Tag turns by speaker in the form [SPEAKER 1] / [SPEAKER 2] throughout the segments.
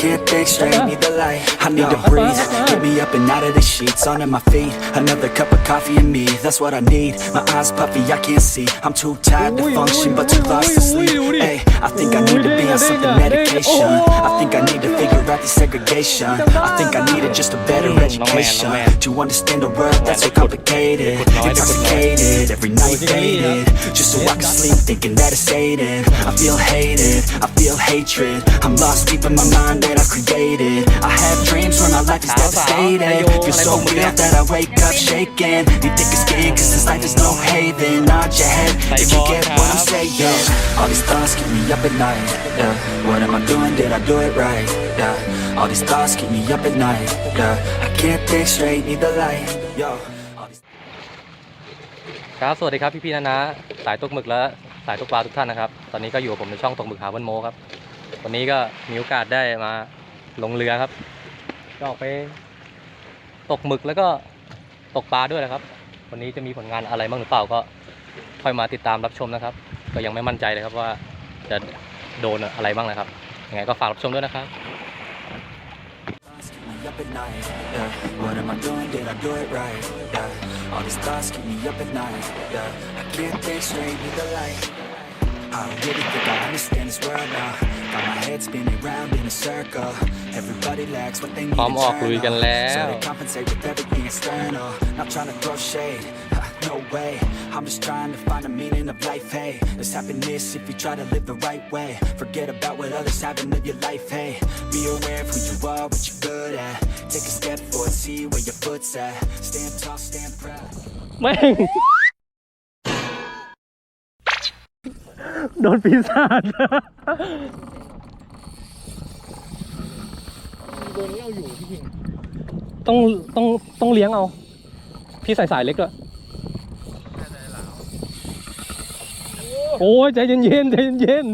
[SPEAKER 1] can't think straight, need the light. I need to breathe. Get me up and out of the sheets, onto my feet. Another cup of coffee and me, that's what I need. My eyes puffy, I can't see. I'm too tired to function, but too lost to sleep. Hey, I think I need to be on something medication. I think I need to figure out the segregation. I think I needed just a better education to understand a world that's so complicated. Intoxicated, every night faded, just so I can sleep thinking that it's hated. I feel hated, I feel hatred. I'm lost deep in my mind that I created. I have dreams when my life is devastated. Feel so real that I wake up shaking. Need thicker skin, cause this life is no haven. Nod your head if you get what I'm saying. All these thoughts keep me up at night. Yeah, what am I doing? Did I do it right? Yeah, all these thoughts keep me up at night. Yeah, I can't think straight, need the light. Yo. all these-
[SPEAKER 2] ครับ สวัสดีครับพี่ๆนะนะ สายตกหมึกและสายตกปลาทุกท่านนะครับ ตอนนี้ก็อยู่กับผมในช่องตกหมึกหาวันโมครับ วันนี้ก็มีโอกาสได้มาลงเรือครับก็ออกไป ตกหมึกแล้วก็ตกปลาด้วยนะครับ วันนี้จะมีผลงานอะไรบ้างหรือเปล่าก็ค่อยมาติดตามรับชมนะครับ ก็ยังไม่มั่นใจเลยครับว่าจะโดนอะไรบ้างนะครับยังไงก็ฝากรับชมด้วยนะครับ
[SPEAKER 1] thoughts keep me up at night. Yeah, what am I doing? Did I do it right? Yeah, all these thoughts keep me up at night. Yeah, I can't think straight, need the light. I don't really think I understand this world now. Got my head spinning round in a circle. Everybody lacks what they need
[SPEAKER 2] พร้อมออกลุยกันแล้
[SPEAKER 1] So
[SPEAKER 2] ว
[SPEAKER 1] they compensate with everything external. Not trying to throw shade. ha, No way. I'm just trying to find a meaning of life. Hey, there's happiness if you try to live the right way. Forget about what others have and live your life. Hey, be aware of who you are, what you're good at. Take a step forward, see where your foot's at. Stand tall, stand proud.
[SPEAKER 2] แม่ง โดนปีศาจ
[SPEAKER 3] โดนเล่าอยู่พี่คิง
[SPEAKER 2] ต้องต้องต้องเลี้ยงเอา พี่ใส่สายเล็กด้วยโอ้ยใจเย็นๆใจเย็น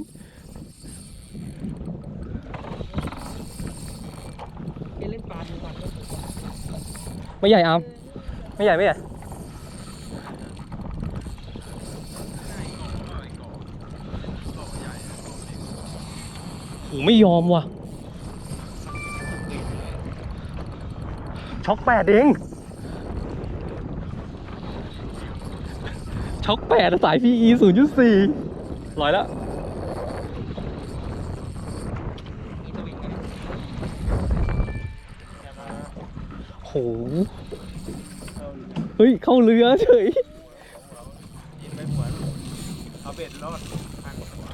[SPEAKER 3] เล่นปลาดูก่อน
[SPEAKER 2] ๆไม่ใหญ่อามไม่ใหญ่ไม่ใหญ่ ไม่ยอมว่ะ ช็อกแปดเอง ช็อกแปดสาย PE ศูนย์จุดสี่ลอยแล้วโห เฮ้ย เข้าเรือเฉย
[SPEAKER 3] ยิงไม่หัวเอาเบ็ดรอดพันหัว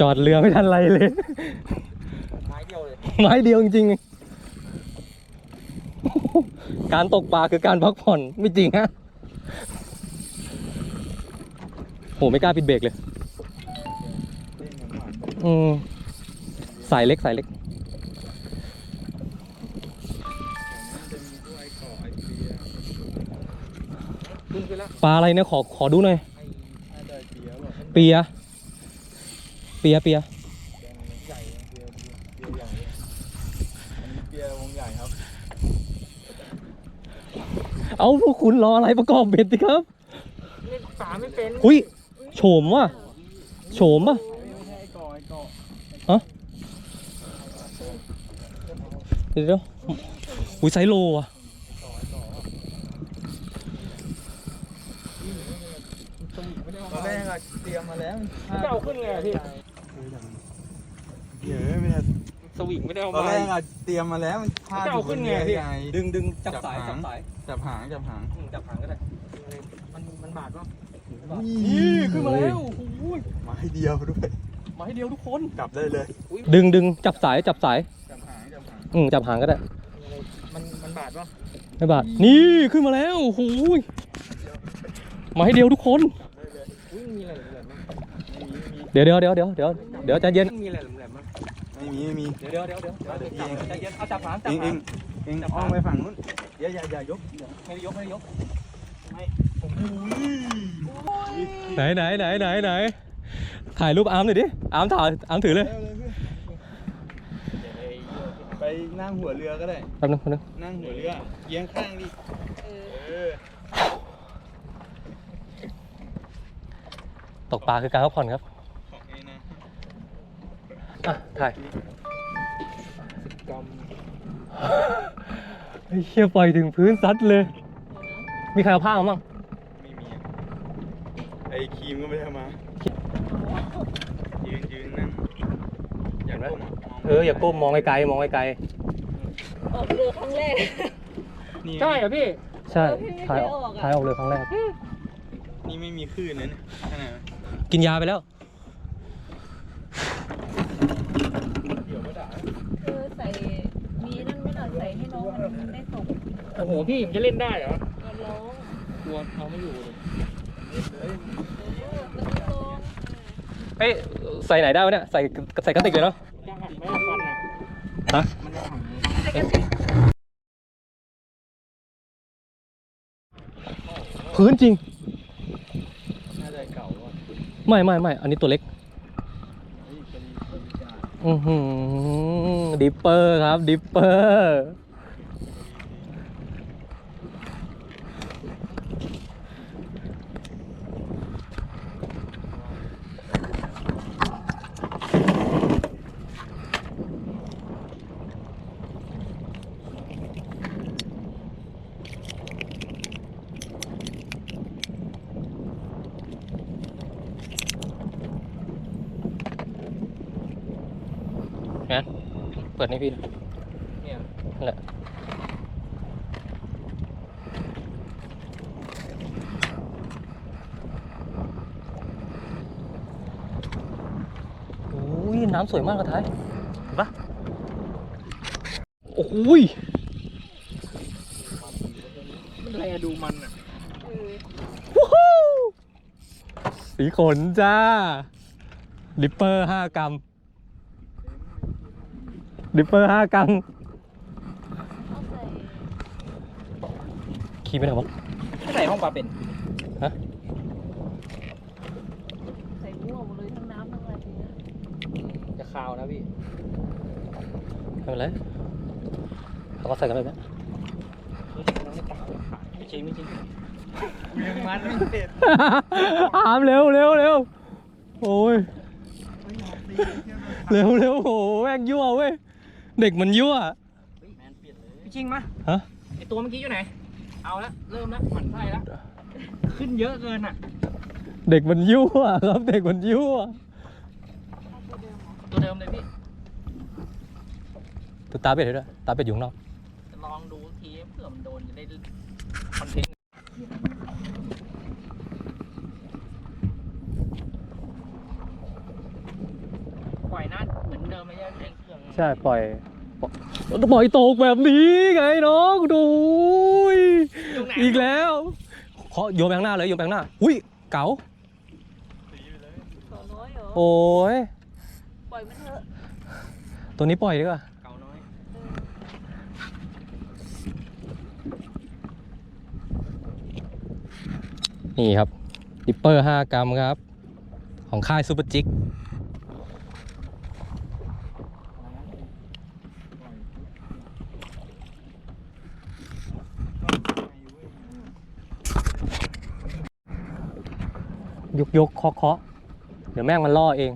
[SPEAKER 2] จอดเรือไม่ทันไรเลย
[SPEAKER 3] ไม้เดียวเลย
[SPEAKER 2] ไม้เดียวจริงๆ การตกปลาคือการพักผ่อนไม่จริงฮะโหไม่กล้าปิดเบรกเลย อืมสายเล็กสายเล็ก
[SPEAKER 3] ขึ้นไปแล้ว
[SPEAKER 2] ปลาอะไรเนี่ยขอขอดูหน่อย
[SPEAKER 3] ไอ้น่าจะเบียร์แบบ
[SPEAKER 2] เปีย เปียเปีย
[SPEAKER 3] ใหญ่เบียร์เบียร์ใหญ่เลยอันนี้เบียร์วงใหญ่ครับ
[SPEAKER 2] เอาพวกคุณรออะไรประกอบเบ็ดสิครับ
[SPEAKER 3] เล่นปลาไม่เป็น
[SPEAKER 2] หุยโฉมว่ะโฉมป่ะ
[SPEAKER 3] ไม่ใช่ไอ้กอไอ้กอ
[SPEAKER 2] เดี๋ยวเดี๋ยวหุยไซโลอะ
[SPEAKER 3] ตอนแรกอะเตรียมมาแล้วจะเอาขึ้นไงพี่เยอะไม่ได้
[SPEAKER 4] สวิงไม่ได้เอา
[SPEAKER 3] ตอน
[SPEAKER 4] มา
[SPEAKER 3] แรกอะเตรียมมาแล้วมันพลาด
[SPEAKER 4] จะเอาขึ้นไงพี่
[SPEAKER 2] ดึงดึงจับสาย
[SPEAKER 3] จั
[SPEAKER 2] จั
[SPEAKER 3] บบหาง
[SPEAKER 2] สาย
[SPEAKER 3] จับหางจับหาง
[SPEAKER 2] อืมจับหางก็ได้
[SPEAKER 3] มันมันบาดป่ะ
[SPEAKER 2] นี่ขึ้นมาแล้วโอ้โห
[SPEAKER 3] มาให้เดียวด้วย
[SPEAKER 2] มาให้เดียวทุกคน
[SPEAKER 3] กลับได้เลย
[SPEAKER 2] ดึงดึงจับสายจับสาย
[SPEAKER 3] จับหางจับหาง
[SPEAKER 2] อืมจับหางก็ได้
[SPEAKER 3] มันมันบาดป่ะ
[SPEAKER 2] ไม่บาดนี่ขึ้นมาแล้วโอ้โหมาให้เดียวทุกคน
[SPEAKER 3] อุ้ยมีอะไรแหลมๆมั้ยไม่มีไม่มี
[SPEAKER 2] เดี๋ยวเดี๋ยวเดี๋ยวเดี๋ยวเดี๋ยวเดี๋ยวใจเย็น
[SPEAKER 3] มีอะไรแหลมๆมั้ย ไม่มีไม่มี
[SPEAKER 2] เดี๋ยวเดี๋ยวเดี๋ยวเดี๋ยวเดี๋ยวจับใจเย็นเอาจับหางจั
[SPEAKER 3] เอบงเอ
[SPEAKER 2] หาง
[SPEAKER 3] งเองอ้อมไปฝั่งนู้นอย่าอย่าอย่ายกอย่า
[SPEAKER 2] ไม่ได้ยกไม่ได้ยก
[SPEAKER 3] ไม่
[SPEAKER 2] ไหนไหนไหนไหนไหนถ่ายรูปอาร์มหน่อยดิอาร์มถ่ายอาร์มถือเลย
[SPEAKER 3] เร็วเลยพี่นั่งหัวเรือก็ได้
[SPEAKER 2] แป๊บนึงแป๊บนึง
[SPEAKER 3] นั่งหัวเรือเอียงข้างดิ
[SPEAKER 4] เออ
[SPEAKER 2] ตกปลาคือการพักผ่อนครับ
[SPEAKER 3] อะ
[SPEAKER 2] ถ่าย
[SPEAKER 3] กรรม
[SPEAKER 2] ไอ้เชี่ยปล่อยถึงพื้นซัดเลย มีใครเอาผ้ามาบ้าง
[SPEAKER 3] ไม่มีอะไอ้ครีมก็ไม่ได้เอามา ยืนยืนนั่งอยากก้มะมง
[SPEAKER 2] เออ อย่าก้มมองไกลๆมองไกล
[SPEAKER 4] ออกเรือครั้งแรก
[SPEAKER 3] นี่
[SPEAKER 2] ใช่เหรอพี่ใช่
[SPEAKER 4] เออพี่ไม่เค
[SPEAKER 2] ถ่าย
[SPEAKER 4] ย
[SPEAKER 2] ออก
[SPEAKER 4] ออกอะ
[SPEAKER 2] ถ่ายออกเลยครั้งแรก
[SPEAKER 3] นี่ไม่มีคลื่นนะเนี่ยขนาด
[SPEAKER 2] กินยาไปแล้ว
[SPEAKER 3] เดี๋ยวก็ด่า
[SPEAKER 4] เออใส่ มีนั่นไม่หน่อยใส่ให้น้องมันได้ตก
[SPEAKER 5] โอ้โหพี่มันจะเล่นได้เหรอ
[SPEAKER 4] ก็ร้อง
[SPEAKER 5] กลัวเอาไม่อยู่เลย
[SPEAKER 4] เออมันจะร้อง
[SPEAKER 2] เอ้ยใส่ไหนได้วะเนี่ยใส่ใส่กระติกเลยเนาะ
[SPEAKER 5] จะหักไหมอะฟันอะ
[SPEAKER 2] ฮะ
[SPEAKER 5] มันจะหักไหม
[SPEAKER 2] พื้นจริง
[SPEAKER 3] น่าจะเก่าว่ะ
[SPEAKER 2] ไม่ไม่ไม่อันนี้ตัวเล็ก
[SPEAKER 3] เฮ้ยเป็นเป็นจาน
[SPEAKER 2] อือหือดิปเปอร์ครับดิปเปอร์ งั้นเปิดให้พี่หน่อย
[SPEAKER 5] เนี่ย
[SPEAKER 2] นั่นแหละโอ้ยน้ำสวยมากกระท้ายเห็นปะโอ้โหย
[SPEAKER 5] มันแลดูมันอะ
[SPEAKER 4] เออ
[SPEAKER 2] วู้ฮู้สีขนจ้าดิปเปอร์ห้ากรัม ดิปเปอร์ห้ากรัม
[SPEAKER 4] เอาใส่
[SPEAKER 2] ขี่ไปไหนวะ
[SPEAKER 5] ใส่ห้องปลาเป็น
[SPEAKER 2] ฮะ
[SPEAKER 4] ใส่มั่วหมดเลยทั้งน้ำทั้งอะไรทีเนี้ย
[SPEAKER 5] จะคาวนะพี่
[SPEAKER 2] ไม่เป็นไรเราก็ใส่กันเลยนะ
[SPEAKER 5] เฮ้ยน้องไม่ตาวไม่จริงไม่จริง
[SPEAKER 3] ยังมันไม่เสร็จ
[SPEAKER 2] อามเร็วเร็วเร็วโอ้ยเร็วเร็วโอ้โหแม่งยั่วเว้ย เด็กมันยั่ว
[SPEAKER 5] เฮ้ยแมนเปลี่ยนเลยพี่จริงมะ
[SPEAKER 2] ฮะ
[SPEAKER 5] ไอตัวเมื่อกี้อยู่ไหน เอาละเริ่มละหมั่นไส้ละขึ้นเยอะเกินอะ
[SPEAKER 2] เด็กมันยั่วครับเด็กมันยั่ว
[SPEAKER 5] ตัวเดิมเลยพี่
[SPEAKER 2] ตัวตาเป็ดเลยด้วยตาเป็ดอยู่ข้างนอก
[SPEAKER 5] จะลองดูทีเผื่อมันโดนจะได้คอนเทนต์ปล่อยหน้า ช่
[SPEAKER 2] ปล่อยปล่อยปล่อยตกแบบนี้ไงน้องดูย
[SPEAKER 5] ตรงไหน
[SPEAKER 2] อีกแล้วขอโยนไปข้างหน้าเลยโยนไปข้างหน้าอุ้ยเก๋า
[SPEAKER 4] ต่อน้อยเหรอ
[SPEAKER 2] โอ้ย
[SPEAKER 4] ปล่อยมันเถอะ
[SPEAKER 2] ตัวนี้ปล่อยดีกว่า
[SPEAKER 5] เก่าน้อย
[SPEAKER 2] นี่ครับดิปเปอร์ 5 กรัมครับ ของค่ายซูเปอร์จิก ยกยกเคาะเคาะเดี๋ยวแม่งมันล่อเอง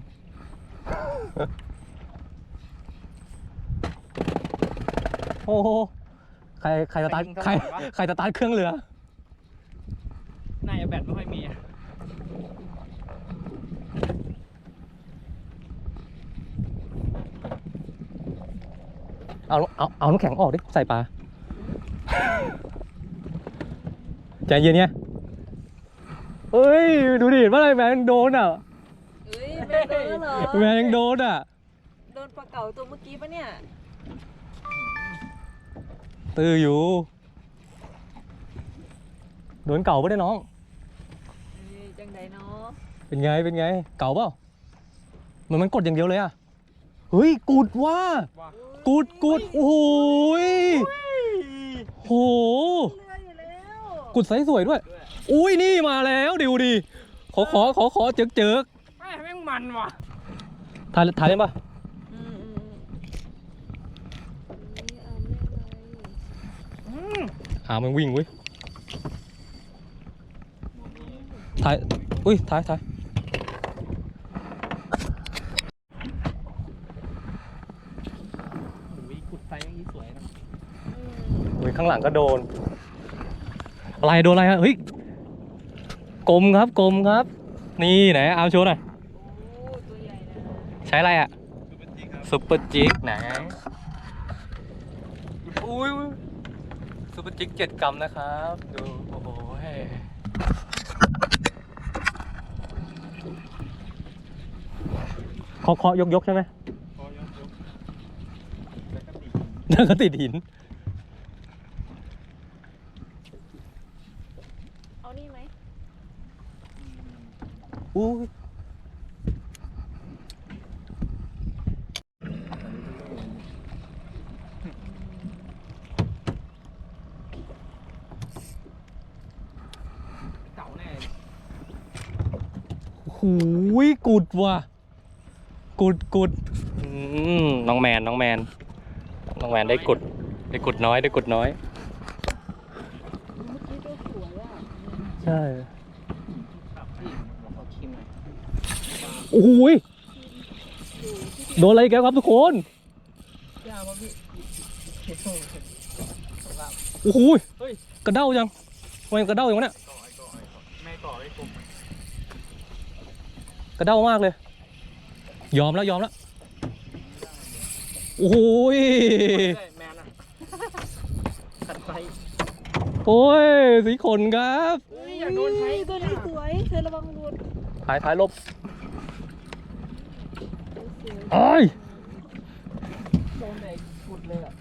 [SPEAKER 2] โอ้โหใครใครสตาร์ทใครใครสตาร์ทเครื่องเรือ
[SPEAKER 5] น่าจะแบตไม่ค่อยมีอะ
[SPEAKER 2] เอาเอาเอาน้ำแข็งออกดิ ใส่ปลา ใจเย็นเนี่ย เฮ้ย ดูดิเมื่อไหรแมงโดนอะ
[SPEAKER 4] เอ้ยแม่โดนแล้วเหรอ
[SPEAKER 2] แมงโดนอะ
[SPEAKER 4] โดนปลาเก๋าตัวเมื่อกี้ปะเนี่ย
[SPEAKER 2] ตื้ออยู่ โดนเก่าปะเนี่ยน้อง
[SPEAKER 4] เอ้ยจังไดเนาะ
[SPEAKER 2] เป็นไง เป็นไง เก่าเปล่ามันมันกดอย่างเดียวเลยอะ เฮ้ย กูดว่า กูดกูดโอ้โหยโห
[SPEAKER 4] เรืออยู่แล้ว
[SPEAKER 2] กุดไซส์สวยด้วย อุ้ยนี่มาแล้วดิวดิขอขอขอขอเจิกเจิก
[SPEAKER 5] แม่งแม่งมันว่ะ
[SPEAKER 2] ถ่ายถ่ายเล่นปะ
[SPEAKER 4] อืมอืมอืม
[SPEAKER 2] อ่ามันวิ่งเว้ยถ่ายอุ้ยถ่ายถ่าย
[SPEAKER 5] วิกุดไฟอย่างนี้สวยนะ
[SPEAKER 2] อุ้ยข้างหลังก็โดนอะไรโดนอะไรฮะเฮ้ย กลมครับกลมครับ นี่ไหนเอาโชว์หน่อย
[SPEAKER 4] โอ้ตัวใหญ่นะ
[SPEAKER 2] ใช้อะไรอะซุปเปอร์จิกไหนอุ้ยซุปเปอร์จิกเจ็ดกรัมนะครับ ดู โอ้โหเฮ้เคาะเคาะยกยกๆใช่ไหม
[SPEAKER 3] พอยกยกแล้วก็ตี
[SPEAKER 2] แล้วก็ติดหิน
[SPEAKER 4] เอานี่ไหม
[SPEAKER 2] อุ้ยหูยกุดว่ะ กุดกุดอืมน้องแมนน้องแมน น้องแมนได้กุด ได้กุดน้อยได้กุดน้อย
[SPEAKER 4] เมื่อกี้ตัวสวยอะ
[SPEAKER 2] ใช่
[SPEAKER 5] ครับพี่ผมขอชิมหน่อย
[SPEAKER 2] โอ้ยโดนอะไรอีกันครับทุกคน
[SPEAKER 5] ยาวป่ะพี่
[SPEAKER 2] โอ้โหย
[SPEAKER 5] เฮ้ย
[SPEAKER 2] กระเด้ายังทำไมกระเด้าอย่างวะเนี่ย
[SPEAKER 3] ก่อไอ้ก่อไอ้ก่อแม่ก่อไอ้กลม
[SPEAKER 2] กระเด้ามากเลย ยอมแล้วยอมแล้ว โอ้ย
[SPEAKER 5] ได้แมนอะขัดไฟ
[SPEAKER 2] โอ้ยสีขนครับ
[SPEAKER 5] เฮ้ยอยากโดนใช้
[SPEAKER 4] ตัวนี้สวย เธอระวังหลุด
[SPEAKER 2] ถ่ายถ่ายลบ
[SPEAKER 4] สวย
[SPEAKER 2] ไอ้ย
[SPEAKER 5] โดนไหนกุดเลยอะ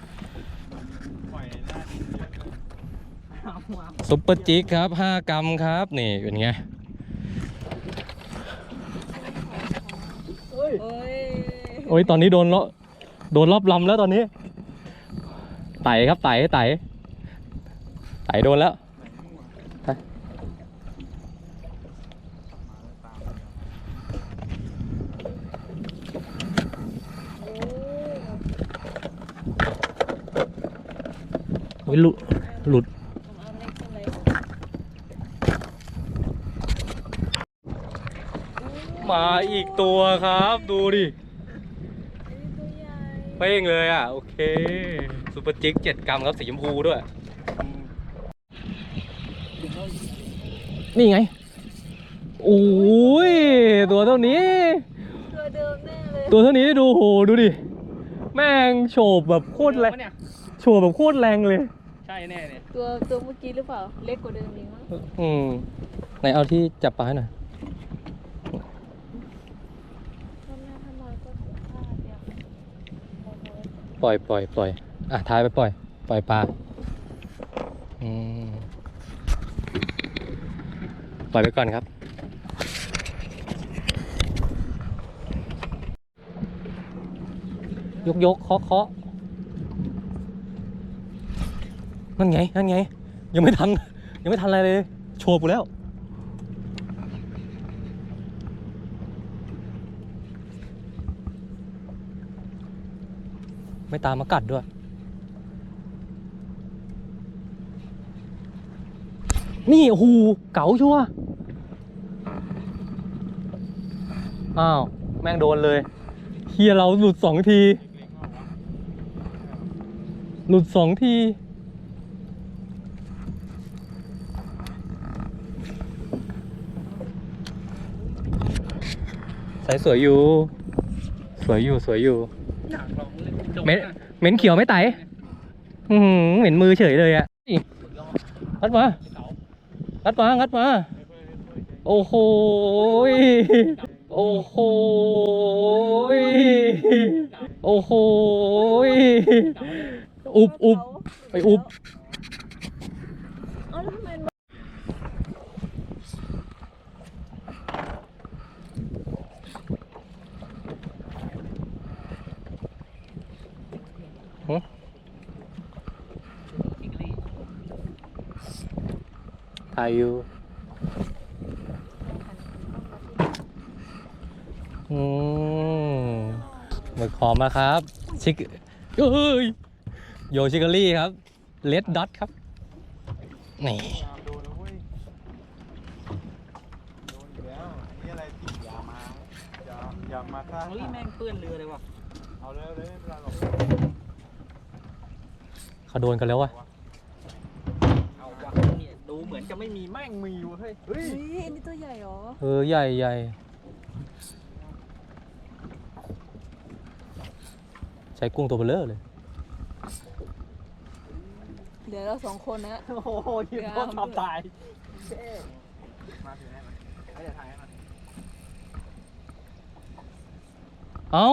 [SPEAKER 2] ซุปเปอร์จิกครับ 5 กรัมครับ นี่เป็นไง
[SPEAKER 5] เฮ้ย
[SPEAKER 2] โอ้ยตอนนี้โดนเลาะโดนรอบลำแล้วตอนนี้ ไต่ครับไต่ไต่ไต่โดนแล้ว ไปโอ้ยหลุดหลุด
[SPEAKER 4] ผมเอาเล็กขึ้นเลย
[SPEAKER 2] มาอีกตัวครับ ดูดิ
[SPEAKER 4] อันนี้ตัวใหญ่
[SPEAKER 2] เป้งเลยอะ โอเคซูเปอร์จิกเจ็ดกรัมครับ สีชมพูด้วย นี่ไง โอ้ย ตัวเท่านี้
[SPEAKER 4] ตัวเดิมแน่เลย
[SPEAKER 2] ตัวเท่านี้ดูโห ดูดิ แม่งโฉบแบบโคตรแรง
[SPEAKER 5] เนี่ย
[SPEAKER 2] โฉบแบบโคตรแรงเลย
[SPEAKER 5] ใช่แน่เนี่ย
[SPEAKER 4] ตัวตัวเมื่อกี้หรือเปล่า เล็กกว่าเดิมอีกมั้ง
[SPEAKER 2] อืมไหนเอาที่จับปลาให้หน่อย
[SPEAKER 4] ทำหน้าทำลาก็พลาเดียว
[SPEAKER 2] ปล่อยปล่อยปล่อยอะท้ายไปปล่อย ปล่อยปลาอืมปล่อยไปก่อนครับ ยกยกเคาะเคาะ นั่นไง นั่นไง ยังไม่ทัน ยังไม่ทันอะไรเลย โชว์กูแล้ว ไม่ตามมากัดด้วย นี่โอ้โหเก๋าชัวอ้าว แม่งโดนเลยเฮียเราหลุดสองที หลุดสองที ใสสวยอยู่ สวยอยู่สวยอยู่
[SPEAKER 5] อยากลองเล่นจบ
[SPEAKER 2] เหม็น
[SPEAKER 5] นะ
[SPEAKER 2] เหม็นเขียวไหม่ไตอือหือเหม็นมือเฉยเลยอะนี่งัดมางัดมางัดมา โอ้โหยโอ้โหยโอ้โหยอุบอุบไปอุบ
[SPEAKER 4] เอ้าแล้วทำไมมัน
[SPEAKER 5] จิกลี่
[SPEAKER 2] ถ่ายอยู่อืมหมึกหอมมาครับ ชิคเอ้ยโยชิคารี่ครับเลดดอทครับ นี่
[SPEAKER 3] ยามโดนแล้วเว้ยโดนอีกแล้วอันนี้อะไรติดยามายายามาฆ่า
[SPEAKER 5] เฮ้ยแม่งเปื้อนเรือเลยว่ะ
[SPEAKER 3] เอาเลยเอาเลยไม่เป็นไรหรอก
[SPEAKER 2] เขาโดนกันแล้ววะ
[SPEAKER 5] เอาว่ะเนี่ยดูเห มือนจะไม่มีแม่งมีวะเฮ้ย
[SPEAKER 3] เฮ้ย
[SPEAKER 4] เฮ้ยอันนี้ตัวใหญ่เหรอ
[SPEAKER 2] เออใหญ่ใหญ่ใช้กุ้งตัวเบลเลอร์เลย
[SPEAKER 4] เดี๋ยวเราสองคนนะ
[SPEAKER 5] โอ้โหยืนโคตรทำตายมาถึงได้ไหมไม่ได้ถ่ายให้มัน
[SPEAKER 2] เอา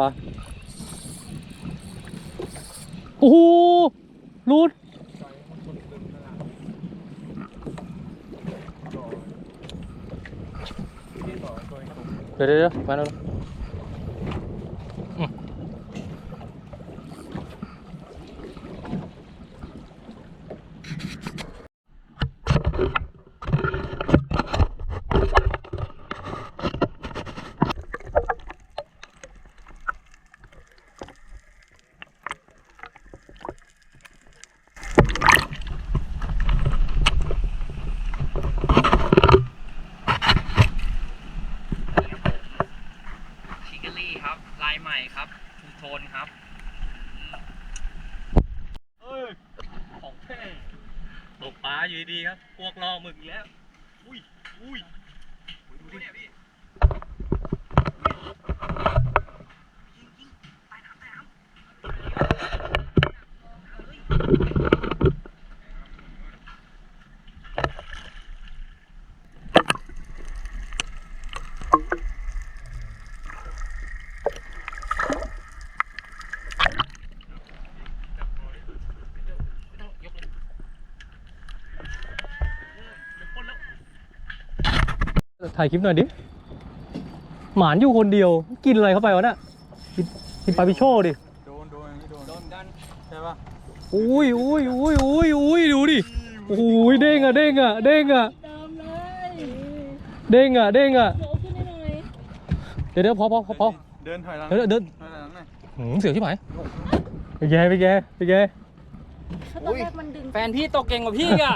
[SPEAKER 2] ปะโอ้โห รูดเดี๋ยวเดี๋ยวมาแล้วอืม
[SPEAKER 5] ชิคเกอรี่ครับ ลายใหม่ครับทูโทนครับเอ้ย ของแท้
[SPEAKER 2] ตกปลาอยู่ดีๆครับ พวกล่อหมึกอีกแล้ว
[SPEAKER 5] อุ้ยอุ้ยดูดิเนี่ยพี่
[SPEAKER 2] ถ่ายคลิปหน่อยดิ หมานอยู่คนเดียว กินอะไรเข้าไปวะน่ะกินกินปลาปิโชดิ
[SPEAKER 3] โดนโดนอันนี้โดน
[SPEAKER 5] โดนกัน
[SPEAKER 3] ใช่ปะ
[SPEAKER 2] อุ้ยอุ้ยอุ้ยอุ้ยอุ้ยดูดิอุ้ยเด้งอะเด้งอะเด้งอะ
[SPEAKER 4] ตามเลย
[SPEAKER 2] เด้งอะเด้งอะ
[SPEAKER 4] โผล่ขึ้นได้หน่อย
[SPEAKER 2] เดี๋ยวเดี๋ยวพอพอพอพอ
[SPEAKER 3] เดินถอยหลัง
[SPEAKER 2] เดี๋ยวเดิน
[SPEAKER 3] ถอยหลังหน่อย
[SPEAKER 2] หืมเสียวที่ไหนไปแกไปแกไปแก
[SPEAKER 4] ถ้าตอนแรกมันดึง
[SPEAKER 5] แฟนพี่ตกเก่งกว่าพี่อะ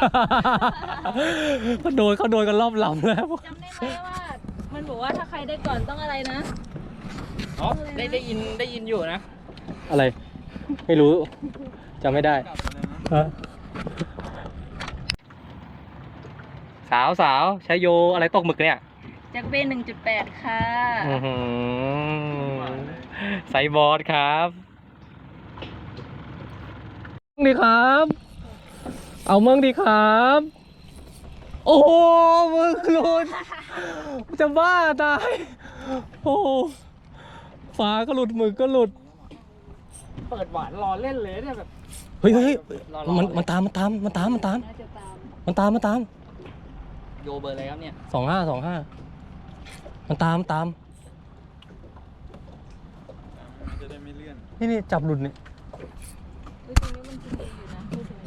[SPEAKER 2] เขาโดนเขาโดนกันรอบลำแล้ว
[SPEAKER 4] จำได้ไหมว่า มันบอกว่าถ้าใครได้ก่อนต้องอะไรนะ
[SPEAKER 5] อ๋อได้ได้ยินได้ยินอยู่นะ
[SPEAKER 2] อะไร ไม่รู้จำไม่ได้
[SPEAKER 3] กลับมาเลยนะ
[SPEAKER 2] ฮะสาวสาวใช้โยอะไรตกหมึกเนี่ย
[SPEAKER 4] จากเบนหนึ่งจุดแปดค่ะ
[SPEAKER 2] อื้อหือไซส์บอร์ดครับ ดีครับ เอาเมืองดีครับ โอ้โหมึงหลุด จะบ้าตาย โอ้โหฝาก็หลุดหมึกก็หลุด
[SPEAKER 5] เปิดหวานรอเล่นเลยเนี่ยแบบ
[SPEAKER 2] เฮ้ยเฮ้ยเฮ้ย
[SPEAKER 5] รอรอ
[SPEAKER 2] มัน
[SPEAKER 5] เลย
[SPEAKER 2] มันตามมันตามมันตามมันตาม
[SPEAKER 4] น่าจะตาม
[SPEAKER 2] มันตามมันตาม
[SPEAKER 5] โยเบอร์อะไรครับเนี่ย
[SPEAKER 2] สองห้าสองห้ามันตามมันตาม
[SPEAKER 3] มันจะได้ไม่เลื่อน
[SPEAKER 2] นี่นี่จับหลุดเนี่ย
[SPEAKER 4] เฮ้ยตรงนี้มันกินดีอยู่นะพูดถึง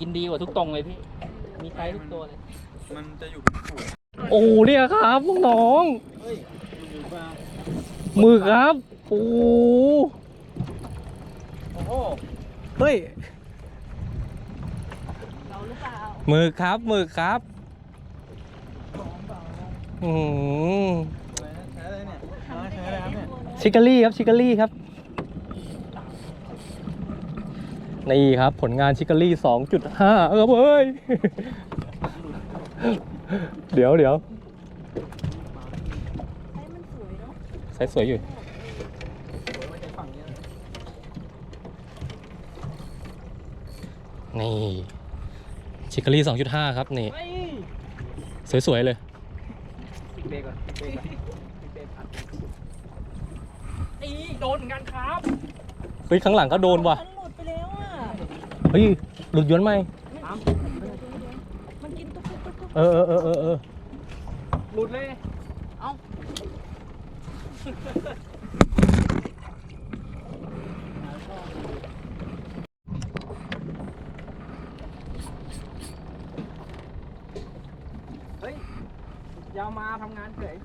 [SPEAKER 5] กินดีกว่าทุกตรงเลยพี่ มีไซส์ทุกตัวเลย
[SPEAKER 3] มันจะอยู่เป็นฝูง
[SPEAKER 2] โอ้เนี่ยครับน้อง
[SPEAKER 5] เฮ้ย
[SPEAKER 3] มันอยู่บ้าง
[SPEAKER 2] ๆมือครับ โอ้โห
[SPEAKER 5] โอ้โห
[SPEAKER 2] เฮ้ย
[SPEAKER 4] เราหรือเปล่า
[SPEAKER 2] มือครับมือครับ อืม
[SPEAKER 3] อะไรนะใช้อะไรเนี่ยน้าใช้อะไรครับเนี่ย
[SPEAKER 2] ชิคกลี่ครับชิคกลี่ครับ นี่ครับ ผลงานชิคกลี่สองจุดห้าเออเฮ้ย เดี๋ยวเดี๋ยว
[SPEAKER 4] ให้มันสวยเนาะ
[SPEAKER 2] ใส่สวยอยู่นี่ชิคกลี่สองจุดห้าครับ นี่
[SPEAKER 5] เฮ้ย
[SPEAKER 2] สวย ๆ เลย
[SPEAKER 5] ปิดเบรกก่อนปิดเบรกก่อนปิดเบรกก่อนนี่โดนเหมือนกันครับ
[SPEAKER 2] เฮ้ย ข้างหลังก็โดนว่ะ เฮ้ยหลุดย้อนไหม
[SPEAKER 5] น้ำ
[SPEAKER 4] มันกินตุ๊กตุ๊กตุ๊กตุ๊ก
[SPEAKER 2] เออเออเออเออเออ
[SPEAKER 5] หลุดเลยเอ้าเฮ้ยอยาวมาทำงานเฉย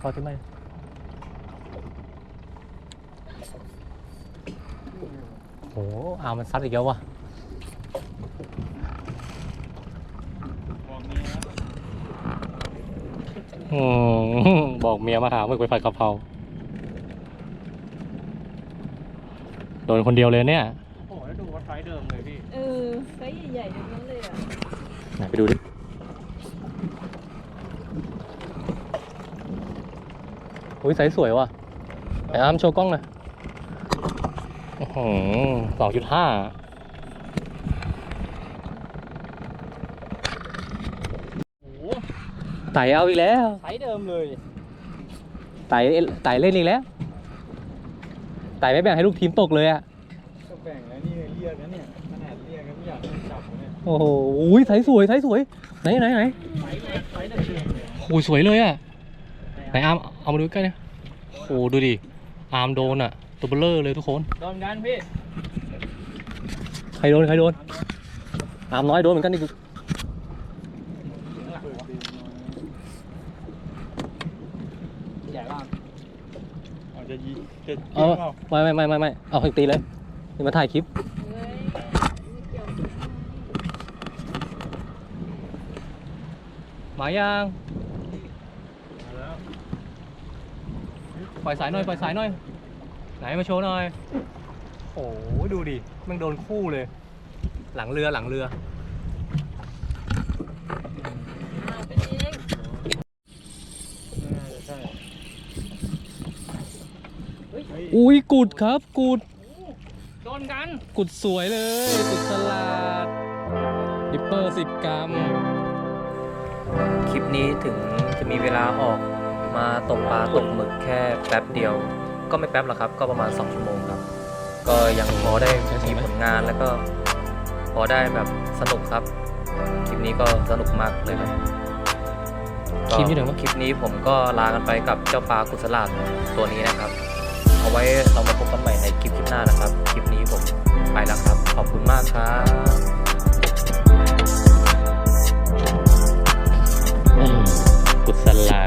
[SPEAKER 2] พอที่ไหม โหอามันซัดอีกแล้ววะ
[SPEAKER 3] บอกเมียนะ
[SPEAKER 2] อืมบอกเมียมาหาหมึกไปผัดกะเพราโดนคนเดียวเลยเนี่ย
[SPEAKER 5] โอ้โหแล้วดูว่าไซส์เดิมเลยพี่
[SPEAKER 4] เออไซส์ใหญ่ๆทั้งนั้นเลยอะ
[SPEAKER 2] ไหนไปดูดิอุ้ยไซส์สวยว่ะไอ้อาร์มโชว์กล้องหน่อย สองจุดห้า
[SPEAKER 5] โอ้โห
[SPEAKER 2] ไต่เอาอีกแล้ว
[SPEAKER 5] ไซส์เดิมเลย
[SPEAKER 2] ไต่ไต่เล่นอีกแล้วไต่ไม่แบ่งให้ลูกทีมตกเลยอะ
[SPEAKER 3] ก็แบ่งแล้วนี่เรียกนะเนี่ยขนาดเรียกกันไม่อยากให้จับเนี่ย
[SPEAKER 2] โอ้โหอุ้ยไซส์สวยไซส์สวยไหนไหนไหน
[SPEAKER 5] ไซส์เลยไซส์เดิมเลย
[SPEAKER 2] โอ้ยสวยเลยอะไหนอาร์มเอามาดูใกล้เนี่ยโอ้ดูดิอาร์มโดนอะ ตัวเบลเลอร์เลยทุกคน
[SPEAKER 5] โดนกันพี่
[SPEAKER 2] ใครโดนใครโดนอาร์มน้อยโดนเหมือนกันนี่กู
[SPEAKER 5] ถึงหลังวะใหญ่มาก
[SPEAKER 3] เอาจะยิงจะ
[SPEAKER 2] เอ
[SPEAKER 3] ยิง
[SPEAKER 2] อ
[SPEAKER 3] เปล่า
[SPEAKER 2] ไม่ไม่ไม่ไม่ไม่เอาให้ตีเลยนี่มาถ่ายคลิป
[SPEAKER 4] เฮ้ยไม่เกี่ยว
[SPEAKER 2] มายัง
[SPEAKER 3] มาแล้ว
[SPEAKER 2] ปล่อยสายหน่อยปล่อยสายหน่อย ไหนมาโชว์หน่อย โอ้โหดูดิมันโดนคู่เลย หลังเรือหลังเรือ
[SPEAKER 4] อ้าวเป็นเอง
[SPEAKER 3] น่าจะใช่เฮ้ย
[SPEAKER 2] อุ้ยกุดครับ กุด
[SPEAKER 5] โดนกัน
[SPEAKER 2] กุดสวยเลย กุดสลัด ดิปเปอร์สิบกรัม คลิปนี้ถึงจะมีเวลาออกมาตกปลาตกหมึกแค่แป๊บเดียว ก็ไม่แป๊บหรอกครับ ก็ประมาณ 2 ชั่วโมงครับ ก็ยังพอได้มีผลงานแล้วก็พอได้แบบสนุกครับ คลิปนี้ก็สนุกมากเลยครับคลิปนี้หนึ่งคลิปนี้ผมก็ลากันไปกับเจ้าปลากุศลาดตัวนี้นะครับ เอาไว้เรามาพบกันใหม่
[SPEAKER 6] ในคลิปคลิปหน้านะครับ คลิปนี้ผมไปแล้วครับ ขอบคุณมากครับ
[SPEAKER 2] กุศลา